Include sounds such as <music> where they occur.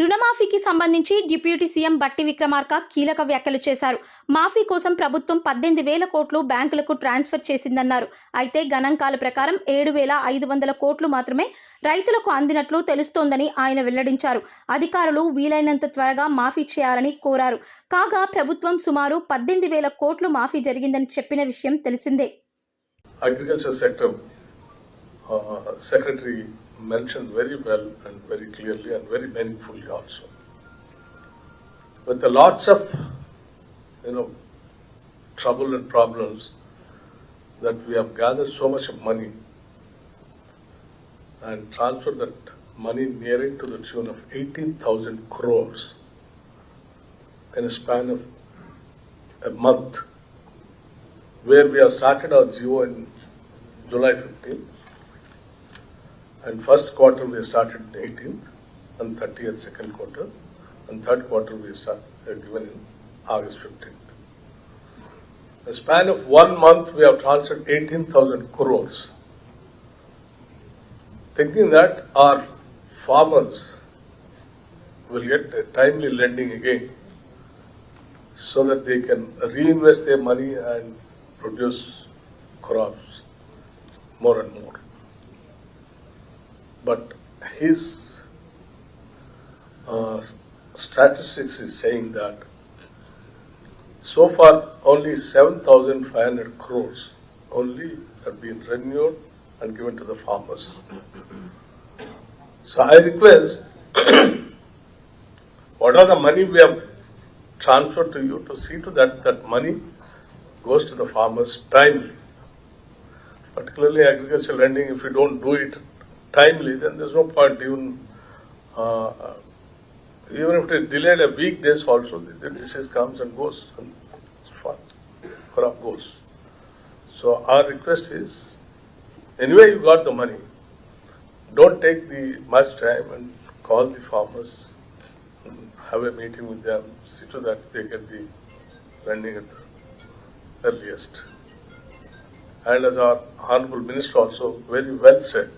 రుణమాఫీకి సంబంధించి deputy CM బట్టి విక్రమార్క కీలక వ్యాఖ్యలు చేశారు. మాఫీ కోసం ప్రభుత్వం పద్దెనిమిది వేల కోట్లు బ్యాంకులకు ట్రాన్స్ఫర్ చేసిందన్నారు. అయితే గణాంకాల ప్రకారం ఏడు వేల ఐదు వందల కోట్లు మాత్రమే రైతులకు అందినట్లు తెలుస్తోందని ఆయన వెల్లడించారు. అధికారులు వీలైనంత త్వరగా మాఫీ చేయాలని కోరారు. కాగా ప్రభుత్వం సుమారు పద్దెనిమిది వేల కోట్లు మాఫీ జరిగిందని చెప్పిన విషయం తెలిసిందే. Agriculture sector uh, mentioned very well and very clearly and very meaningfully also. With the lots of, you know, trouble and problems that we have gathered so much of money and transferred that money nearing to the tune of 18,000 crores in a span of a month where we have started our GO in July 15th. And first quarter we started 18th and 30th second quarter. And third quarter we start uh, given in August 15th. The span of one month we have transferred 18,000 crores. Thinking that our farmers will get timely lending again so that they can reinvest their money and produce crops more and more. But his uh, statistics is saying that so far only 7,500 crores only have been renewed and given to the farmers. So I request, <coughs> what are the money we have transferred to you to see to that that money goes to the farmers timely. Particularly agricultural lending, if you don't do it timely, then there's no point even, uh, even if it is delayed a week days also, the disease comes and goes and crop goes. So our request is, anyway you got the money, don't take the much time and call the farmers, and have a meeting with them, see to that they get the lending at the earliest. And as our Honorable Minister also very well said,